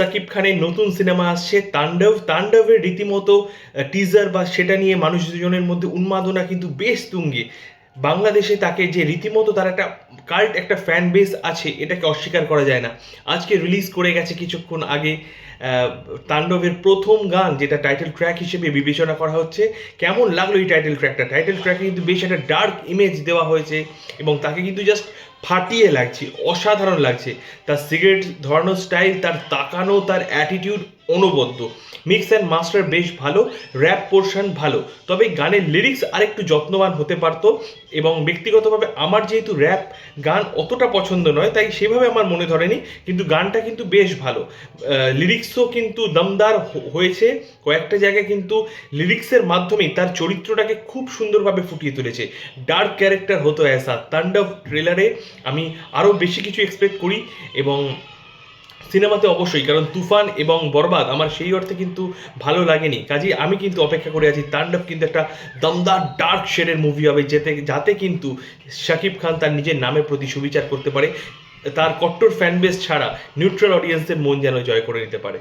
সাকিব খানের নতুন সিনেমা আসছে তাণ্ডব। তাণ্ডবের রীতিমতো টিজার বা সেটা নিয়ে মানুষ দুজনের মধ্যে উন্মাদনা কিন্তু বেশ তুঙ্গে। বাংলাদেশে তাকে যে রীতিমতো তার একটা কাল্ট একটা ফ্যান বেস আছে, এটাকে অস্বীকার করা যায় না। আজকে রিলিজ করে গেছে কিছুক্ষণ আগে তাণ্ডবের প্রথম গান যেটা টাইটেল ট্র্যাক হিসেবে বিবেচনা করা হচ্ছে, কেমন লাগল এই টাইটেল ট্র্যাকটা টাইটেল ট্র্যাকে কিন্তু বেশ একটা ডার্ক ইমেজ দেওয়া হয়েছে এবং তাকে কিন্তু জাস্ট ফাটিয়ে লাগছে, অসাধারণ লাগছে। তার সিগারেট ধরানোর স্টাইল তার তাকানো, তার অ্যাটিটিউড অনবদ্য। মিক্স অ্যান্ড মাস্টার বেশ ভালো র্যাপ পোর্শন ভালো। তবে গানের লিরিক্স আরেকটু যত্নবান হতে পারতো এবং ব্যক্তিগতভাবে আমার যেহেতু র্যাপ গান অতটা পছন্দ নয়, তাই সেভাবে আমার মনে ধরেনি, কিন্তু গানটা কিন্তু বেশ ভালো। লিরিক্সও কিন্তু দমদার হয়েছে। কয়েকটা জায়গায় কিন্তু লিরিক্সের মাধ্যমেই তার চরিত্রটাকে খুব সুন্দরভাবে ফুটিয়ে তুলেছে। ডার্ক ক্যারেক্টার হতো অ্যাসা তাণ্ডব ট্রেলারে আমি আরও বেশি কিছু এক্সপেক্ট করি এবং সিনেমাতে অবশ্যই, কারণ তুফান এবং বরবাদ আমার সেই অর্থে কিন্তু ভালো লাগেনি। কাজেই আমি কিন্তু অপেক্ষা করে আছি তাণ্ডব কিন্তু একটা দমদার ডার্ক শেডের মুভি হবে, যেতে, যাতে কিন্তু শাকিব খান তার নিজের নামের প্রতি সুবিচার করতে পারে। তার কট্টর ফ্যান বেস ছাড়া নিউট্রাল অডিয়েন্সের মন যেন জয় করে নিতে পারে।